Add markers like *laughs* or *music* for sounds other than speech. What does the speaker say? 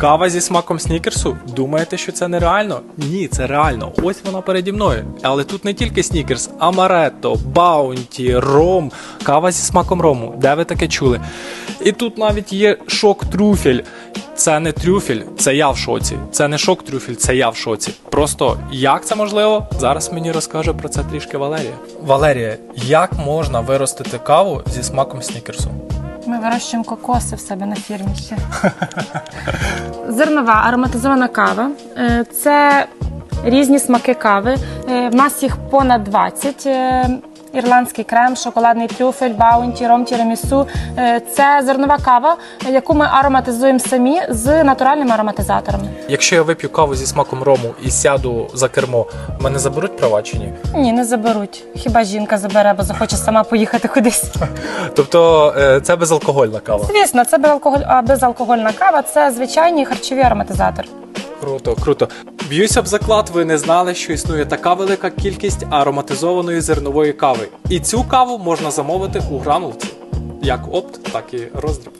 Кава зі смаком снікерсу? Думаєте, що це нереально? Ні, це реально. Ось вона переді мною. Але тут не тільки снікерс, амаретто, баунті, ром, кава зі смаком рому. Де ви таке чули? І тут навіть є шок трюфель. Це не трюфель, це я в шоці. Це не шок трюфель, це я в шоці. Просто як це можливо? Зараз мені розкаже про це трішки Валерія. Валерія, як можна виростити каву зі смаком снікерсу? Ми вирощуємо кокоси в себе на фірмі. *laughs* Зернова ароматизована кава. Е, Це різні смаки кави. Е, В нас їх понад 20. Ірландський крем, шоколадний трюфель, баунті, ром тірамісу. Е, Це зернова кава, яку ми ароматизуємо самі з натуральними ароматизаторами. Якщо я вип'ю каву зі смаком рому і сяду за кермо, мене заберуть права чи ні? Ні, не заберуть. Хіба жінка забере, бо захоче сама поїхати кудись. *laughs* Тобто е, це безалкогольна кава. Звісно, це безалкоголь... безалкогольна кава, це звичайні харчові ароматизатори. Круто, круто. Б'юся б заклад, ви не знали, що існує така велика кількість ароматизованої зернової кави. І цю каву можна замовити у гранулці. Як опт, так і роздріб.